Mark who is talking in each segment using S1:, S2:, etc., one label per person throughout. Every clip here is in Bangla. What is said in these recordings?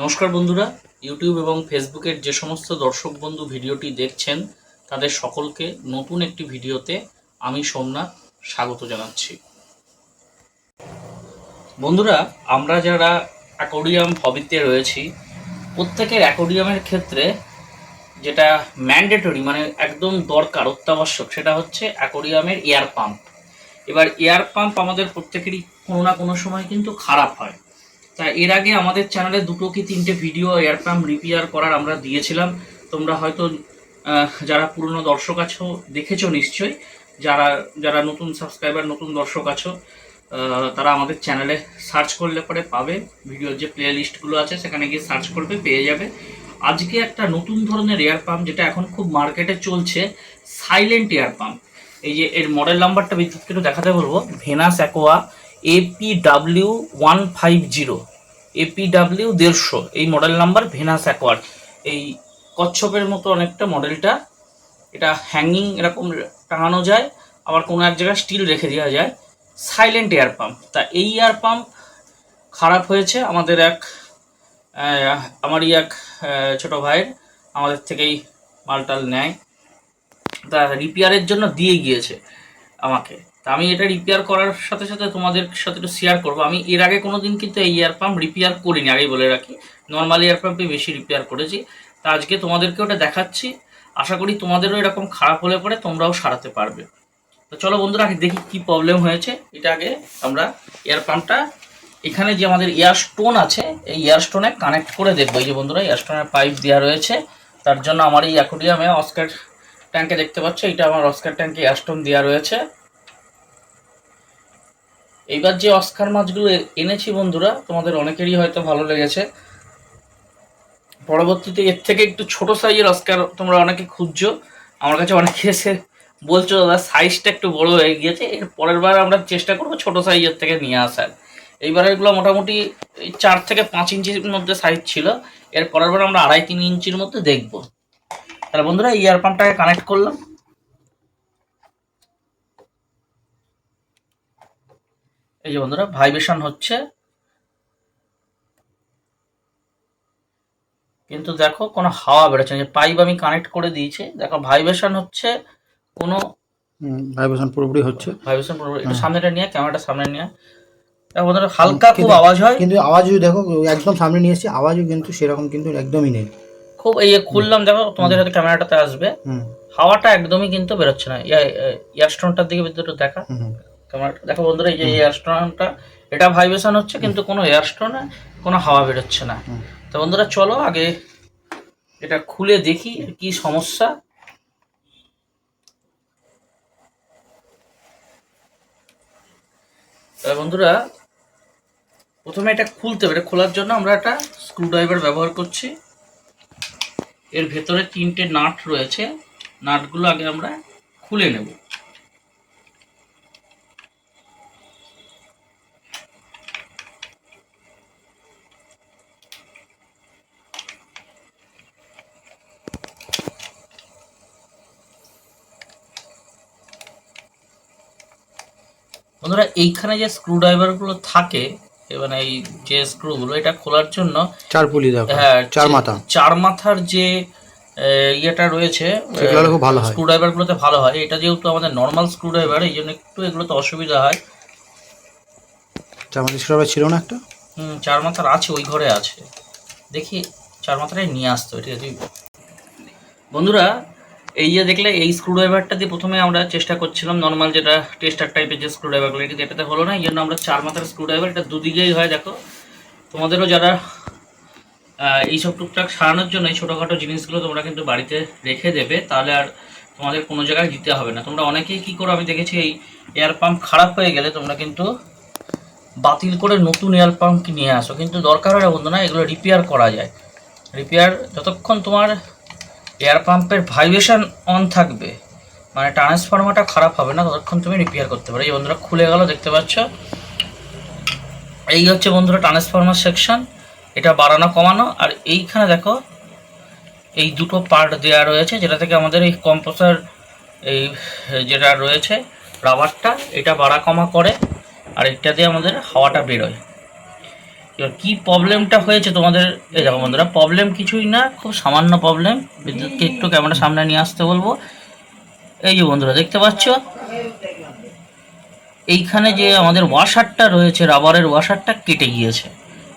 S1: নমস্কার বন্ধুরা ইউটিউব এবং ফেসবুকের যে সমস্ত দর্শক বন্ধু ভিডিওটি দেখছেন, তাদের সকলকে নতুন একটি ভিডিওতে আমি সোমনাথ স্বাগত জানাচ্ছি। বন্ধুরা, আমরা যারা অ্যাকোরিয়াম হবিতে রয়েছি, প্রত্যেকের অ্যাকোরিয়ামের ক্ষেত্রে যেটা ম্যান্ডেটরি মানে একদম দরকার, অত্যাবশ্যক, সেটা হচ্ছে অ্যাকোরিয়ামের এয়ার পাম্প। এবার এয়ার পাম্প আমাদের প্রত্যেকেরই কোনো না কোনো সময় কিন্তু খারাপ হয়। তা এর আগে আমাদের চ্যানেলে দুটো কি তিনটে ভিডিও এয়ার পাম্প রিপেয়ার করার আমরা দিয়েছিলাম। তোমরা হয়তো যারা পুরনো দর্শক আছো, দেখেছ নিশ্চয়ই। যারা যারা নতুন সাবস্ক্রাইবার নতুন দর্শক আছো তারা আমাদের চ্যানেলে সার্চ করলে পরে পাবে। ভিডিওর যে প্লে লিস্টগুলো আছে, সেখানে গিয়ে সার্চ করবে, পেয়ে যাবে। আজকে একটা নতুন ধরনের এয়ার পাম্প যেটা এখন খুব মার্কেটে চলছে সাইলেন্ট এয়ার পাম্প এই যে এর মডেল নাম্বারটা বিদ্যুৎকে একটু দেখাতে বলব। Venus Aqua AP W one five zero AP W দেড়শো, এই মডেল নাম্বার ভেনাস অ্যাকোয়ার এই কচ্ছপের মতো অনেকটা মডেলটা এটা হ্যাঙ্গিং এরকম টাঙানো যায়, আবার কোনো এক জায়গায় স্টিল রেখে দেওয়া যায়। সাইলেন্ট এয়ার পাম্প তা এই এয়ার পাম্প খারাপ হয়েছে আমাদের এক আমারই এক ছোট ভাইয়ের, আমাদের থেকেই মালটাল নেয়। তা রিপেয়ারের জন্য দিয়ে গিয়েছে আমাকে। তা আমি এটা রিপেয়ার করার সাথে সাথে তোমাদের সাথে একটু শেয়ার করব। আমি এর আগে কোনো দিন কিন্তু এই এয়ার পাম্প রিপেয়ার করিনি, আগেই বলে রাখি। নর্মাল এয়ার পাম্পে বেশি রিপেয়ার করেছি। তা আজকে তোমাদেরকে ওটা দেখাচ্ছি। আশা করি তোমাদেরও এরকম খারাপ হলে পরে তোমরাও সারাতে পারবে। তো চলো বন্ধুরা, আগে দেখি কি প্রবলেম হয়েছে। এটা আগে আমরা এয়ার পাম্পটা এখানে যে আমাদের এয়ার স্টোন আছে, এই এয়ার স্টোনে কানেক্ট করে দেখব। এই যে বন্ধুরা এয়ার স্টোনের পাইপ দেওয়া রয়েছে। তার জন্য আমার এই অ্যাকোরিয়ামে অস্কার ট্যাঙ্কে দেখতে পাচ্ছ, এটা আমার অস্কার ট্যাঙ্কে এয়ার স্টোন দেওয়া রয়েছে। এইবার যে অস্কার মাছগুলো এনেছি বন্ধুরা, তোমাদের অনেকেরই হয়তো ভালো লেগেছে। পরবর্তীতে এর থেকে একটু ছোট সাইজের অস্কার তোমরা অনেকে খুঁজছো। আমার কাছে অনেকে এসে বলছো, দাদা সাইজটা একটু বড় হয়ে গিয়েছে। এর পরের বার আমরা চেষ্টা করব ছোট সাইজের থেকে নিয়ে আসার। এইবার এগুলো মোটামুটি চার থেকে পাঁচ ইঞ্চির মধ্যে সাইজ ছিল। এর পরের বার আমরা আড়াই তিন ইঞ্চির মধ্যে দেখব। তাহলে বন্ধুরা ইয়ার পাম্পটাকে কানেক্ট করলাম। এই যে বন্ধুরা ভাইব্রেশন হচ্ছে। কিন্তু দেখো কোনো হাওয়া বেরোচ্ছে না। যে পাইপ আমি কানেক্ট করে দিয়েছি। দেখো ভাইব্রেশন হচ্ছে কোনো
S2: ভাইব্রেশন পুরোপুরি হচ্ছে।
S1: ভাইব্রেশন একটু সামনেটা নিয়ে ক্যামেরাটা সামনে নিয়ে। বন্ধুরা হালকা খুব আওয়াজ হয়।
S2: কিন্তু আওয়াজও দেখো একদম সামনে নিয়ে এসেছি আওয়াজও কিন্তু সেরকম কিন্তু একদমই নেই।
S1: খুব এই খুললাম দেখো তোমাদের হাতে ক্যামেরাটাতে আসবে। হাওয়াটা একদমই কিন্তু বেরোচ্ছে না। ইয়ারস্টোনটার দিকে বিদ্যুৎ দেখা।
S2: হুম।
S1: দেখো বন্ধুরা এই যে এয়ারস্টোনটা এটা ভাইব্রেশন হচ্ছে কিন্তু কোনো এয়ারস্টোনে কোনো হাওয়া বেরোচ্ছে না। তো বন্ধুরা চলো আগে এটা খুলে দেখি কি সমস্যা তাহলে বন্ধুরা প্রথমে এটা খুলতে হবে এটা খোলার জন্য আমরা একটা স্ক্রুড্রাইভার ব্যবহার করছি এর ভেতরে তিনটে নাট রয়েছে নাটগুলো আগে আমরা খুলে নেব বন্ধুরা এইখানে যে স্ক্রুড্রাইভারগুলো থাকে মানে এই যে স্ক্রুগুলো এটা খোলার জন্য
S2: চার পুলি
S1: হ্যাঁ
S2: চার মাথা।
S1: চার মাথার যে ইয়েটা রয়েছে
S2: ভালো হয়।
S1: স্ক্রুড্রাইভার গুলোতে ভালো হয়। এটা যেহেতু আমাদের নর্মাল স্ক্রুড্রাইভার এই জন্য একটু এগুলোতে অসুবিধা হয়।
S2: চার মাথা স্ক্রুড্রাইভার ছিল না একটা?
S1: হুম চার মাথার আছে ওই ঘরে আছে। দেখি চার মাথাটাই নিয়ে আসতো ঠিক আছে? বন্ধুরা এই যে দেখলে, এই স্ক্রুড্রাইভারটা দিয়ে প্রথমে আমরা চেষ্টা করছিলাম নর্মাল যেটা টেস্টার টাইপের যে স্ক্রুড্রাইভারগুলো কিন্তু এটাতে হলো না, এই জন্য আমরা চার মাথার স্ক্রুড্রাইভার এটা দুদিকেই হয়, দেখো। তোমাদেরও যারা এইসব টুকটাক সারানোর জন্য এই ছোটোখাটো জিনিসগুলো তোমরা কিন্তু বাড়িতে রেখে দেবে, তাহলে আর তোমাদের কোনো জায়গায় দিতে হবে না। তোমরা অনেকেই কী করো, আমি দেখেছি এই এয়ার পাম্প খারাপ হয়ে গেলে তোমরা কিন্তু বাতিল করে নতুন এয়ার পাম্প নিয়ে আসো। কিন্তু দরকার হয় বন্ধু, না, এগুলো রিপেয়ার করা যায়। রিপেয়ার যতক্ষণ তোমার এয়ার পাম্পের ভাইব্রেশন অন থাকবে। মানে ট্রান্সফর্মারটা খারাপ হবে না, ততক্ষণ তুমি রিপেয়ার করতে পারো। এই বন্ধুরা খুলে গেল, দেখতে পাচ্ছ? এই হচ্ছে বন্ধুরা ট্রান্সফর্মার সেকশন এটা বাড়ানো, কমানো। আর এইখানে দেখো, এই দুটো পার্ট দেওয়া রয়েছে, যেটা থেকে আমাদের এই কম্পোসার এই, যেটা রয়েছে রাবারটা এটা বাড়া কমা করে, আর এটা দিয়ে আমাদের হাওয়াটা বেরোয়। এবার কি প্রবলেমটা হয়েছে তোমাদের? এই দেখো বন্ধুরা প্রবলেম কিছুই না, খুব সামান্য প্রবলেম বিদ্যুৎকে একটু ক্যামেরা সামনে নিয়ে আসতে বলব। এই যে বন্ধুরা, দেখতে পাচ্ছ? এইখানে যে আমাদের ওয়াশারটা রয়েছে রাবারের ওয়াশারটা কেটে গিয়েছে।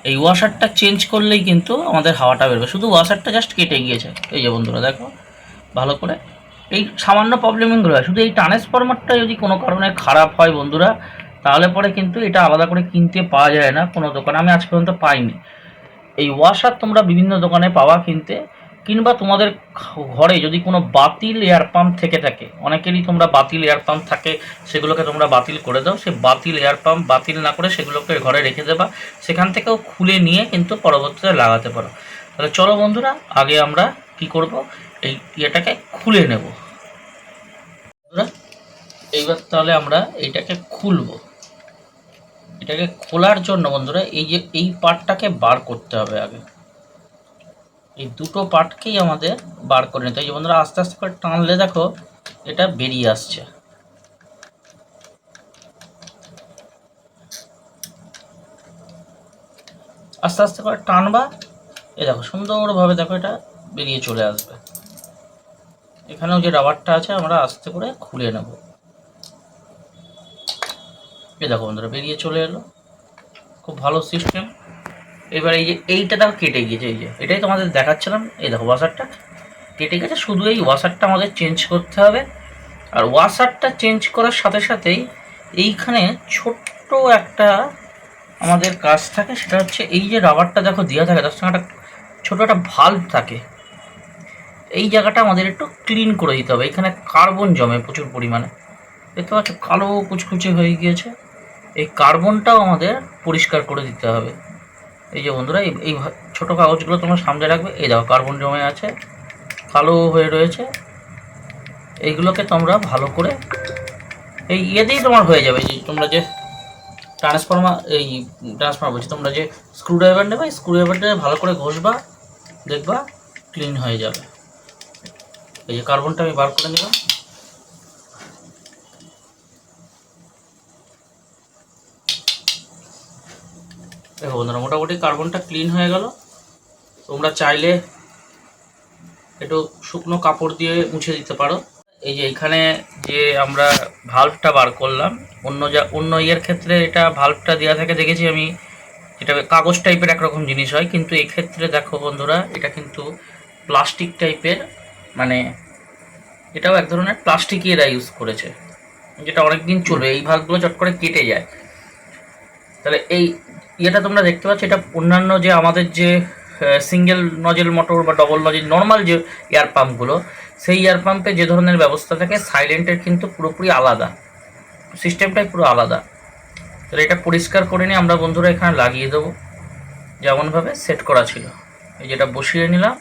S1: এই ওয়াশারটা চেঞ্জ করলেই কিন্তু আমাদের হাওয়াটা বেরোবে। শুধু ওয়াশারটা জাস্ট কেটে গিয়েছে। এই যে বন্ধুরা, দেখো, ভালো করে। এই সামান্য প্রবলেমগুলো হয় শুধু এই ট্রান্সফরমারটা যদি কোনো কারণে খারাপ হয় বন্ধুরা তাহলে পরে কিন্তু এটা আলাদা করে কিনতে পাওয়া যায় না, কোনো দোকানে। আমি আজ পর্যন্ত পাইনি। এই ওয়াশার তোমরা বিভিন্ন দোকানে পাওয়া কিনতে, কিংবা তোমাদের ঘরে যদি কোনো বাতিল এয়ার পাম্প থেকে থাকে, অনেকেরই তোমরা বাতিল এয়ার পাম্প থাকে, সেগুলোকে তোমরা বাতিল করে দাও। সে বাতিল এয়ার পাম্প বাতিল না করে সেগুলোকে ঘরে রেখে দেবা। সেখান থেকেও খুলে নিয়ে কিন্তু পরবর্তীতে লাগাতে পারো। তাহলে চলো বন্ধুরা, আগে আমরা কি করব? এই ইয়েটাকে খুলে নেব। বন্ধুরা, এইবার তাহলে আমরা এইটাকে খুলবো। এটাকে খোলার জন্য বন্ধুরা, এই যে, এই পার্টটাকে বার করতে হবে আগে। এই দুটো পার্টকেই আমাদের বার করে নিতে হবে। বন্ধুরা, আস্তে আস্তে করে টানলে দেখো, এটা বেরিয়ে আসছে। আস্তে আস্তে করে টানবা, এই দেখো, সুন্দরভাবে দেখো এটা বেরিয়ে চলে আসবে। এখানেও যে রাবারটা আছে, আমরা আস্তে করে খুলে নেব। এই দেখো বন্ধুরা, বেরিয়ে চলে এলো। খুব ভালো সিস্টেম এবার এই যে, এইটা দেখো কেটে গিয়েছে, এই যে। এটাই তোমাদের দেখাচ্ছিলাম। এই দেখো ওয়াশারটা কেটে গেছে। শুধু এই ওয়াশারটা আমাদের চেঞ্জ করতে হবে। আর ওয়াশারটা চেঞ্জ করার সাথে সাথেই এইখানে ছোট্ট একটা আমাদের কাজ থাকে, সেটা হচ্ছে এই যে রাবারটা দেখো দেওয়া থাকে, তার সঙ্গে একটা ছোটো একটা ভাল্ব থাকে। এই জায়গাটা আমাদের একটু ক্লিন করে দিতে হবে। এখানে কার্বন জমে প্রচুর পরিমাণে। দেখতে পাচ্ছ, কালো কুচকুচে হয়ে গিয়েছে। এই কার্বনটাও আমাদের পরিষ্কার করে দিতে হবে। এই যে বন্ধুরা, এই ছোটো কাগজগুলো তোমরা সামনে রাখবে। এই দেখো, কার্বন জমে আছে, কালো হয়ে রয়েছে। এইগুলোকে তোমরা ভালো করে এই ইয়েতেই তোমার হয়ে যাবে। যে তোমরা যে ট্রান্সফর্মার এই ট্রান্সফর্মার বলছি, তোমরা যে স্ক্রুড্রাইভার নেবে স্ক্রুড্রাইভারটা ভালো করে ঘষবা, দেখবা ক্লিন হয়ে যাবে। এই যে কার্বনটা আমি বার করে নিলাম। দেখো বন্ধুরা, মোটামুটি কার্বনটা ক্লিন হয়ে গেল। তোমরা চাইলে একটু শুকনো কাপড় দিয়ে মুছে দিতে পারো। এই যে এখানে যে আমরা ভাল্বটা বার করলাম, অন্য যা, অন্য ইয়ের ক্ষেত্রে এটা ভাল্বটা দেওয়া থাকে, দেখেছি আমি, এটা কাগজ টাইপের একরকম জিনিস হয়, কিন্তু এক্ষেত্রে দেখো বন্ধুরা, এটা কিন্তু প্লাস্টিক টাইপের মানে এটাও এক ধরনের প্লাস্টিকই এরা ইউজ করেছে। যেটা অনেক দিন চলবে, এই ভাগগুলো চট করে কেটে যায়। তাহলে এই ইয়েটা তোমরা দেখতে পাচ্ছ, এটা অন্যান্য যে আমাদের যে সিঙ্গেল নজেল মোটর বা ডবল নজেল নর্মাল যে এয়ার পাম্পগুলো সেই এয়ার পাম্পে যে ধরনের ব্যবস্থা থাকে সাইলেন্টের কিন্তু পুরোপুরি আলাদা। সিস্টেমটাই পুরো আলাদা। তাহলে এটা পরিষ্কার করে নিয়ে আমরা বন্ধুরা এখানে লাগিয়ে দেবো। যেমনভাবে সেট করা ছিল। এই যেটা বসিয়ে নিলাম।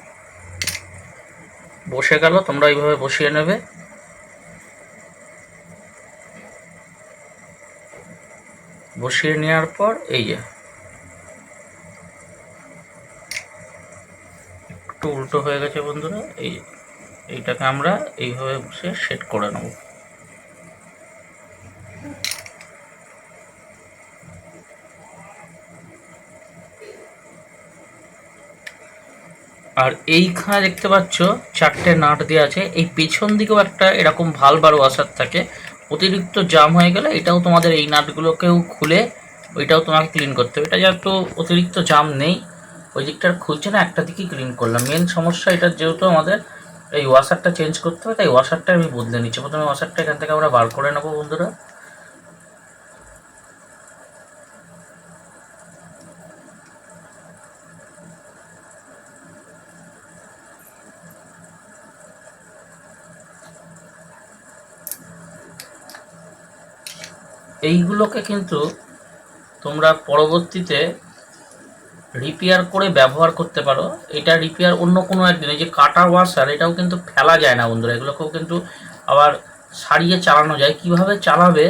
S1: বসে গেল, তোমরা এইভাবে বসিয়ে নেবে। বসিয়ে নেওয়ার পর এই যে উল্টো হয়ে গেছে বন্ধুরা, এই এইটাকে আমরা এইভাবে বসে সেট করে নেব। আর এইখানে দেখতে পাচ্ছ, চারটে নাট দেওয়া আছে। এই পেছন দিকেও একটা এরকম ভালো বার ওয়াশার থাকে। অতিরিক্ত জাম হয়ে গেলে এটাও তোমাদের এই নাটগুলোকেও খুলে ওইটাও তোমাকে ক্লিন করতে হবে। এটা যেহেতু অতিরিক্ত জাম নেই ওই দিকটা আর খুলছে না, একটা দিকেই ক্লিন করলাম। মেন সমস্যা এটা যেহেতু আমাদের এই ওয়াশারটা চেঞ্জ করতে হবে, তাই ওয়াশারটা আমি বদলে নিচ্ছি। প্রথমে ওয়াশারটা এখান থেকে আমরা বার করে নেব বন্ধুরা। এইগুলোকে কিন্তু তোমরা পরবর্তীতে রিপেয়ার করে ব্যবহার করতে পারো। এটা রিপেয়ার অন্য কোনো একদিন। এই যে কাটা ওয়াশার এটাও কিন্তু ফেলা যায় না বন্ধুরা। এগুলোকেও কিন্তু আবার সারিয়ে চালানো যায়। কীভাবে চালাবে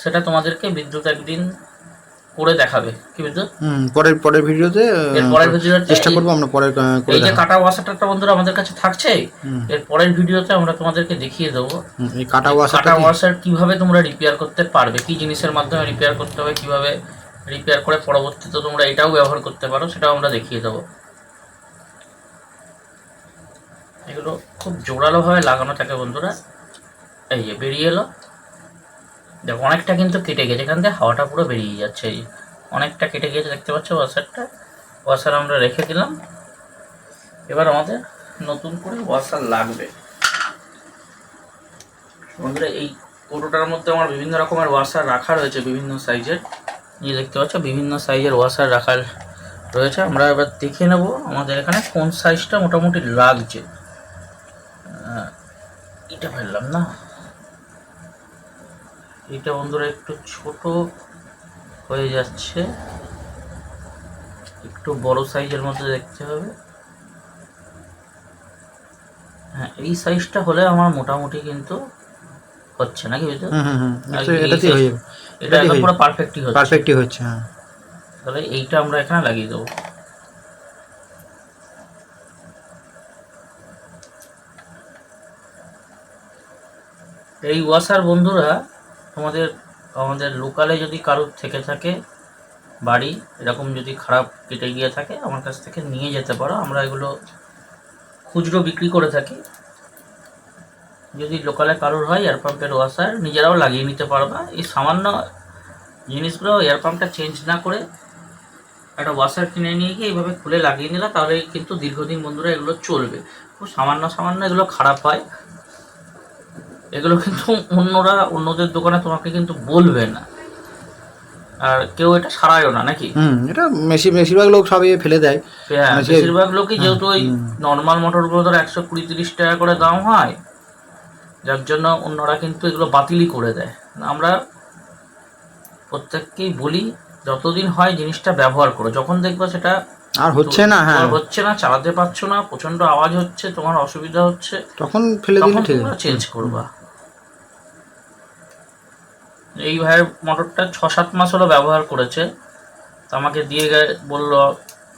S1: সেটা তোমাদেরকে বিদ্যুৎ একদিন করে দেখাবে। কি বিদ্যুৎ?
S2: পরের পরের ভিডিওতে
S1: পরের ভিডিওতে
S2: চেষ্টা করব আমরা পরে করে
S1: এই যে কাটা ওয়াশারটা বন্ধুরা আমাদের কাছে থাকছে। এর পরের ভিডিওতে আমরা তোমাদেরকে দেখিয়ে দেবো।
S2: এই কাটা ওয়াশারটা
S1: কাটা ওয়াশার কীভাবে তোমরা রিপেয়ার করতে পারবে? কি জিনিসের মাধ্যমে রিপেয়ার করতে হবে? কীভাবে রিপেয়ার করে পরবর্তীতে তোমরা এটাও ব্যবহার করতে পারো, সেটাও আমরা দেখিয়ে দেবো। এগুলো খুব জোরালোভাবে লাগানো থাকে বন্ধুরা। এই যে বেরিয়ে এলো। দেখো, অনেকটা কিন্তু কেটে গেছে, এখান থেকে হাওয়াটা পুরো বেরিয়ে যাচ্ছে। এই অনেকটা কেটে গিয়েছে, দেখতে পাচ্ছ ওয়াশারটা? ওয়াশার আমরা রেখে দিলাম। এবার আমাদের নতুন করে ওয়াশার লাগবে। বন্ধুরা, এই কৌটোটার মধ্যে আমার বিভিন্ন রকমের ওয়াশার রাখা রয়েছে বিভিন্ন সাইজের। নিয়ে দেখতে পাচ্ছ, বিভিন্ন সাইজের ওয়াশার রাখা রয়েছে। আমরা এবার দেখে নেব আমাদের এখানে কোন সাইজটা মোটামুটি লাগছে। এটা ফেললাম না। এটা বন্ধুরা একটু ছোট হয়ে যাচ্ছে। একটু বড় সাইজের মধ্যে দেখতে হবে। হ্যাঁ এই সাইজটা হলে আমার মোটামুটি কিন্তু হচ্ছে নাকি বুঝতে
S2: এটাতেই হয়ে যাবে।
S1: এটা একদম পুরো পারফেক্টই হচ্ছে।
S2: পারফেক্টই হচ্ছে হ্যাঁ।
S1: তাহলে এইটা আমরা এখানে লাগিয়ে দেবো। এই ওয়াশার বন্ধুরা তোমাদের আমাদের লোকালে যদি কারোর থেকে থাকে বাড়ি এরকম যদি খারাপ কেটে গিয়ে থাকে আমার কাছ থেকে নিয়ে যেতে পারো। আমরা এগুলো খুচরো বিক্রি করে থাকি। যদি লোকালে কারোর হয় এয়ার পাম্পের ওয়াশার নিজেরাও লাগিয়ে নিতে পারবা। এই সামান্য জিনিসগুলো এয়ার পাম্পটা চেঞ্জ না করে একটা ওয়াশার কিনে নিয়ে গিয়ে এইভাবে খুলে লাগিয়ে নিলে তাহলে কিন্তু দীর্ঘদিন বন্ধুরা এগুলো চলবে। খুব সামান্য সামান্য এগুলো খারাপ হয়। এগুলো কিন্তু অন্যরা অন্যদের দোকানে তোমাকে কিন্তু বলবে না। আর কেউ এটা সারায়ও না নাকি?
S2: হুম এটা বেশি বেশিরভাগ লোক সবই ফেলে দেয়।
S1: হ্যাঁ
S2: মানে
S1: বেশিরভাগ লোকই যেহেতু ওই নর্মাল মোটরগুলো ধর একশো কুড়ি তিরিশ টাকা করে দাম হয় যার জন্য অন্যরা কিন্তু এগুলো বাতিলই করে দেয়। আমরা প্রত্যেককেই বলি যতদিন হয় জিনিসটা ব্যবহার করো। যখন দেখবে সেটা
S2: আর হচ্ছে না হ্যাঁ।
S1: হচ্ছে না চালাতে পারছ না প্রচণ্ড আওয়াজ হচ্ছে তোমার অসুবিধা হচ্ছে
S2: তখন ফেলে দিলে ঠিক
S1: চেঞ্জ করবা। এই ভাইয়ের মোটরটা ছ সাত মাস হলো ব্যবহার করেছে। তো আমাকে দিয়ে গে বলল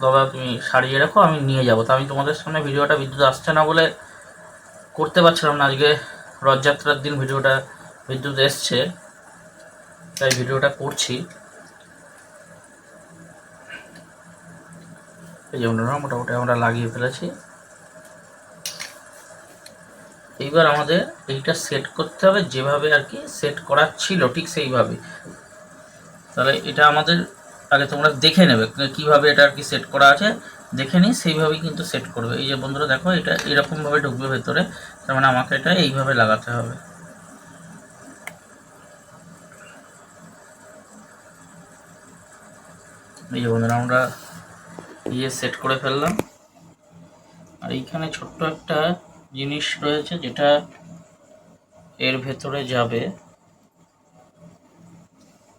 S1: দাদা তুমি সারিয়ে রাখো আমি নিয়ে যাব। তো আমি তোমাদের সামনে ভিডিওটা বিদ্যুৎ আসছে না বলে করতে পারছিলাম না। আজকে রথযাত্রার দিন ভিডিওটা বিদ্যুৎ এসছে, তাই ভিডিওটা করছি। এই যে বন্ধুরা, মোটামুটি আমরা লাগিয়ে ফেলেছি। এইবার আমাদের এইটা সেট করতে হবে, যেভাবে আর কি সেট করা ছিল, ঠিক সেইভাবে। তাহলে এটা আমাদের, আগে তোমরা দেখে নেবে, কীভাবে এটা আর কি সেট করা আছে। দেখে নিই, সেইভাবেই কিন্তু সেট করবে। এই যে বন্ধুরা দেখো, এটা এরকমভাবে ঢুকবে ভেতরে, তার মানে আমাকে এটা এইভাবে লাগাতে হবে। এই যে বন্ধুরা, আমরা ইয়ে সেট করে ফেললাম। আর এইখানে ছোট্ট একটা জিনিস রয়েছে, যেটা এর ভেতরে যাবে।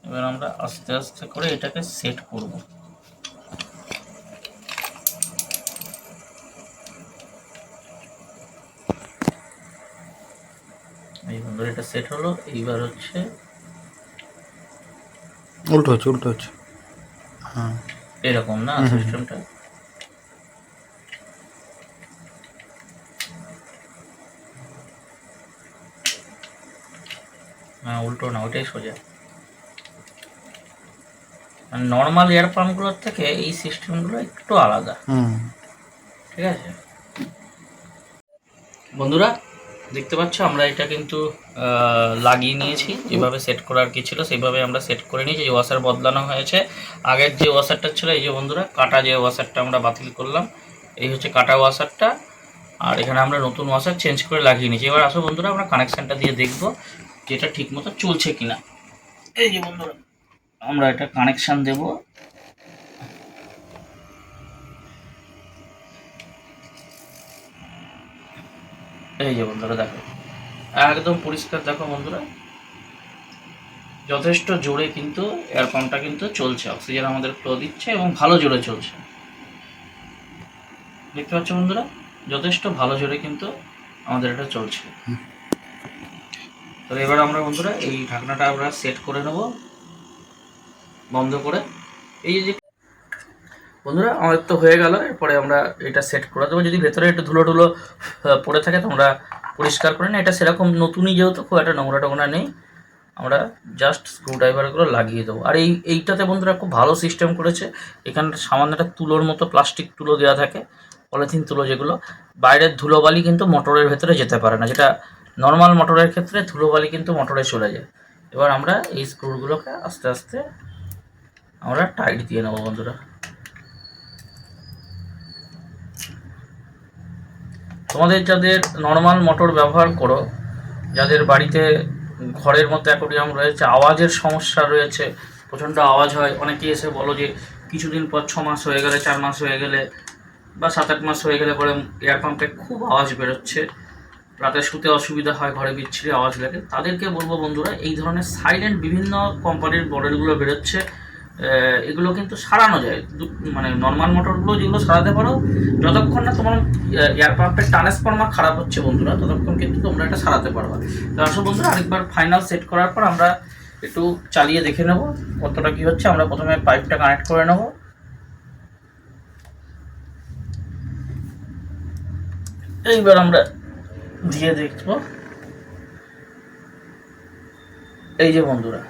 S1: এবার আমরা আস্তে আস্তে করে এটাকে সেট করব। এই বন্ধুরা এটা সেট হলো এইবার হচ্ছে
S2: উল্টো হচ্ছে উল্টো হচ্ছে। হ্যাঁ
S1: এরকম না সিস্টেমটা না উল্টো না ওটাই সোজা। মানে নর্মাল এয়ার পাম্পগুলোর থেকে এই সিস্টেমগুলো একটু আলাদা।
S2: হুম।
S1: ঠিক আছে? বন্ধুরা দেখতে পাচ্ছ, আমরা এটা কিন্তু লাগিয়ে নিয়েছি। যেভাবে সেট করার কি ছিল, সেইভাবে আমরা সেট করে নিয়েছি। যে ওয়াশার বদলানো হয়েছে। আগের যে ওয়াশারটা ছিল, এই যে বন্ধুরা, কাটা যে ওয়াশারটা আমরা বাতিল করলাম, এই হচ্ছে কাটা ওয়াশারটা আর এখানে আমরা নতুন ওয়াশার চেঞ্জ করে লাগিয়ে নিয়েছি। এবার আসো বন্ধুরা, আমরা কানেকশানটা দিয়ে দেখব যে এটা ঠিক মতো চলছে কিনা। এই যে বন্ধুরা, আমরা এটা কানেকশান দেবো। এই যে বন্ধুরা দেখো, একদম পরিষ্কার দেখো বন্ধুরা, যথেষ্ট জোরে কিন্তু এয়ার পাম্পটা কিন্তু চলছে অক্সিজেন আমাদের ফ্লো দিচ্ছে এবং ভালো জোরে চলছে। দেখতে পাচ্ছ বন্ধুরা? যথেষ্ট ভালো জোরে কিন্তু আমাদের এটা চলছে। তো এবার আমরা বন্ধুরা এই ঢাকনাটা আমরা সেট করে নেব, বন্ধ করে। এই যে বন্ধুরা, আমাদের তো হয়ে গেল। এরপরে আমরা এটা সেট করে দেবো। যদি ভেতরে একটু ধুলো ধুলো পড়ে থাকে তোমরা পরিষ্কার করে না এটা সেরকম নতুনই যেহেতু, খুব একটা নোংরা টোংরা নেই। আমরা জাস্ট স্ক্রু ড্রাইভারগুলো লাগিয়ে দেবো। আর এই, এইটাতে বন্ধুরা খুব ভালো সিস্টেম করেছে। এখানে সামান্য একটা তুলোর মতো প্লাস্টিক তুলো দেওয়া থাকে, পলিথিন তুলো যেগুলো। বাইরের ধুলোবালি কিন্তু মোটরের ভেতরে যেতে পারে না। যেটা নর্মাল মোটরের ক্ষেত্রে ধুলোবালি কিন্তু মোটরে চলে যায়। এবার আমরা এই স্ক্রুগুলোকে আস্তে আস্তে আমরা টাইট দিয়ে নেব বন্ধুরা। তোমাদের যাদের নর্মাল মোটর ব্যবহার করো, যাদের বাড়িতে ঘরের মতো অ্যাকোরিয়াম রয়েছে, আওয়াজের সমস্যা রয়েছে, প্রচণ্ড আওয়াজ হয়, অনেকেই এসে বলো যে কিছুদিন পর ছ মাস হয়ে গেলে, চার মাস হয়ে গেলে বা সাত আট মাস হয়ে গেলে পরে এয়ার পাম্পে খুব আওয়াজ বেরোচ্ছে। রাতে শুতে অসুবিধা হয়, ঘরে বিচ্ছিরি আওয়াজ লাগে। তাদেরকে বলব বন্ধুরা, এই ধরনের সাইলেন্ট বিভিন্ন কোম্পানির মডেলগুলো বেরোচ্ছে। এগুলো কিন্তু সারানো যায়। মানে নর্মাল মোটরগুলো যেগুলো সারাতে পারো, যতক্ষণ না তোমার এয়ার পাম্পের ট্রান্সফর্মার খারাপ হচ্ছে বন্ধুরা, ততক্ষণ কিন্তু তোমরা এটা সারাতে পারবা। তো আসো বন্ধুরা, আরেকবার ফাইনাল সেট করার পর আমরা একটু চালিয়ে দেখে নেব, কতটা কি হচ্ছে। আমরা প্রথমে পাইপটা কানেক্ট করে নেব। এইবার আমরা দিয়ে দেখব। এই যে বন্ধুরা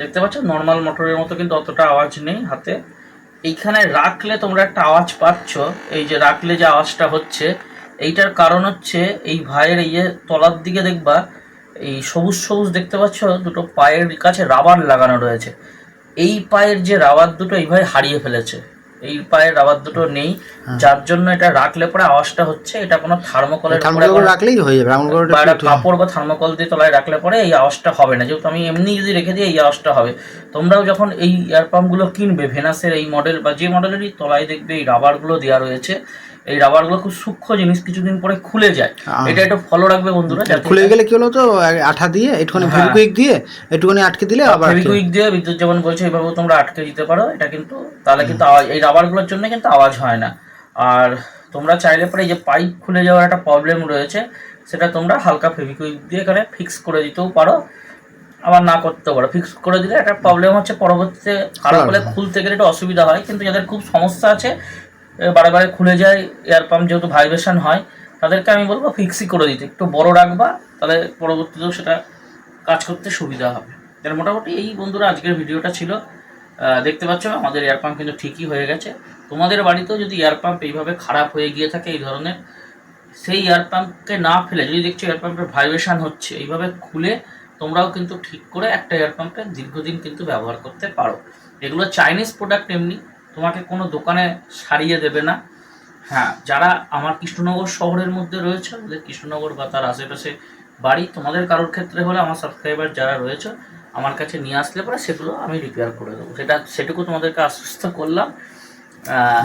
S1: দেখতে পাচ্ছ? নর্মাল মোটরের মতো কিন্তু অতটা আওয়াজ নেই হাতে। এইখানে রাখলে তোমরা একটা আওয়াজ পাচ্ছ। এই যে রাখলে যে আওয়াজটা হচ্ছে, এইটার কারণ হচ্ছে এই ভাইয়ের এই যে তলার দিকে দেখবা, এই সবুজ সবুজ দেখতে পাচ্ছ? দুটো পায়ের কাছে রাবার লাগানো রয়েছে। এই পায়ের যে রাবার দুটো এই ভাই হারিয়ে ফেলেছে। এই পায়ের রাবার দুটো নেই। যার জন্য এটা রাখলে পরে আওয়াজটা হচ্ছে এটা কোনো থার্মোকলের
S2: থার্মোকল রাখলেই হয়ে যাবে
S1: কাপড় বা থার্মোকল দিয়ে তলায় রাখলে পরে এই আওয়াজটা হবে না। যেহেতু আমি এমনি যদি রেখে দিই এই আওয়াজটা হবে। তোমরাও যখন এই এয়ার পাম্পগুলো কিনবে ভেনাসের এই মডেল বা যে মডেলেরই তলায় দেখবে এই রাবারগুলো দেওয়া রয়েছে। এই রাবারগুলো খুব সূক্ষ্ম জিনিস কিছুদিন পরে খুলে যায়। এটা একটু ফলো রাখবে বন্ধুরা যাতে
S2: খুলে গেলে কি হলো তো আঠা দিয়ে একটুখানি
S1: হ্যাঁ।
S2: ফেভিকুইক দিয়ে একটুখানি আটকে দিলে আবার
S1: ফেভিকুইক দিয়ে বিদ্যুৎ যেমন বলছে এইভাবেও তোমরা আটকে দিতে পারো এটা কিন্তু তাহলে কিন্তু আওয়াজ এই রাবারগুলোর জন্য কিন্তু আওয়াজ হয় না। আর তোমরা চাইলে পরে এই যে পাইপ খুলে যাওয়ার একটা প্রবলেম রয়েছে সেটা তোমরা হালকা ফেভিকুইক দিয়ে এখানে ফিক্স করে দিতেও পারো। আবার না করতেও পারো ফিক্স করে দিলে একটা প্রবলেম হচ্ছে পরবর্তীতে খারাপ হলে খুলতে গেলে একটু অসুবিধা হয় কিন্তু যাদের খুব সমস্যা আছে বারে বারে খুলে যায় এয়ার পাম্প যেহেতু ভাইব্রেশন হয়, তাদেরকে আমি বলব ফিক্সই করে দিতে। একটু বড় রাখবা, তাহলে পরবর্তীতেও সেটা কাজ করতে সুবিধা হবে। এর মোটামুটি এই বন্ধুরা আজকের ভিডিওটা ছিল। দেখতে পাচ্ছ, আমাদের এয়ার পাম্প কিন্তু ঠিকই হয়ে গেছে। তোমাদের বাড়িতেও যদি এয়ার পাম্প এইভাবে খারাপ হয়ে গিয়ে থাকে এই ধরনের, সেই এয়ার পাম্পকে না ফেলে, যদি দেখছ এয়ার পাম্পের ভাইব্রেশন হচ্ছে, এইভাবে খুলে তোমরাও কিন্তু ঠিক করে একটা এয়ার পাম্পে দীর্ঘদিন কিন্তু ব্যবহার করতে পারো। এগুলো চাইনিজ প্রোডাক্ট এমনি তোমাকে কোনো দোকানে সারিয়ে দেবে না। হ্যাঁ। যারা আমার কৃষ্ণনগর শহরের মধ্যে রয়েছে আমাদের কৃষ্ণনগর বা তার আশেপাশে বাড়ি তোমাদের কারোর ক্ষেত্রে হলে আমার সাবস্ক্রাইবার যারা রয়েছে আমার কাছে নিয়ে আসলে পরে সেগুলো আমি রিপেয়ার করে দেবো। সেটা সেটুকু তোমাদেরকে আশ্বস্ত করলাম।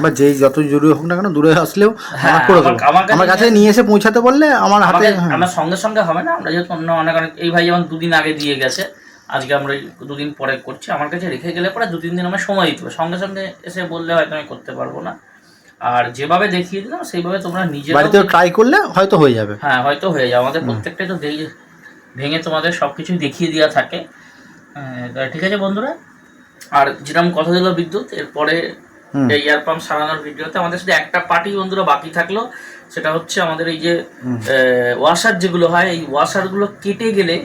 S2: বা যেই যত জরুরি হোক না কেন দূরে আসলেও
S1: হ্যাঁ,
S2: করে
S1: আমার- কাছে
S2: নিয়ে এসে পৌঁছাতে বললে আমার হাতে।
S1: আমার সঙ্গে সঙ্গে হবে না? আমরা যেহেতু অন্য অনেক অনেক এই ভাই যেমন দুদিন আগে দিয়ে গেছে আজকে আমরা দুদিন পরে করছি। আমার কাছে রেখে গেলে পরে দু তিন দিন আমার সময় দিতে হবে। সঙ্গে সঙ্গে এসে বললে হয়তো আমি করতে পারব না। আর যেভাবে দেখিয়ে দিলাম সেইভাবে তোমরা নিজেরাও
S2: বাড়িতেও ট্রাই করলে হয়তো হয়ে যাবে।
S1: হ্যাঁ হয়তো হয়ে যাবে। আমাদের প্রত্যেকটাই তো ভেঙে তোমাদের সব কিছুই দেখিয়ে দেওয়া থাকে। ঠিক আছে বন্ধুরা? আর যেরকম কথা দিল বিদ্যুৎ এরপরে এয়ার পাম্প সারানোর ভিডিওতে আমাদের শুধু একটা পার্টি বন্ধুরা বাকি থাকল। সেটা হচ্ছে আমাদের এই যে ওয়াশার যেগুলো হয় এই ওয়াশারগুলো কেটে গেলে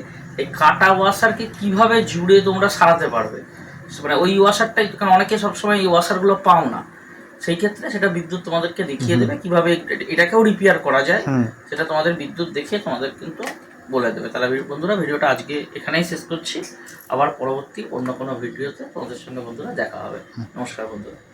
S1: এই কাটা ওয়াশারকে কীভাবে জুড়ে তোমরা সারাতে পারবে? মানে ওই ওয়াশারটাই কারণ অনেকে সবসময় এই ওয়াশারগুলো পাও না। সেই ক্ষেত্রে সেটা বিদ্যুৎ তোমাদেরকে দেখিয়ে দেবে কীভাবে এটাকেও রিপেয়ার করা যায়। সেটা তোমাদের বিদ্যুৎ দেখে তোমাদের কিন্তু বলে দেবে। তাহলে বন্ধুরা ভিডিওটা আজকে এখানেই শেষ করছি। আবার পরবর্তী অন্য কোনো ভিডিওতে তোমাদের সঙ্গে বন্ধুরা দেখা হবে। নমস্কার বন্ধুরা।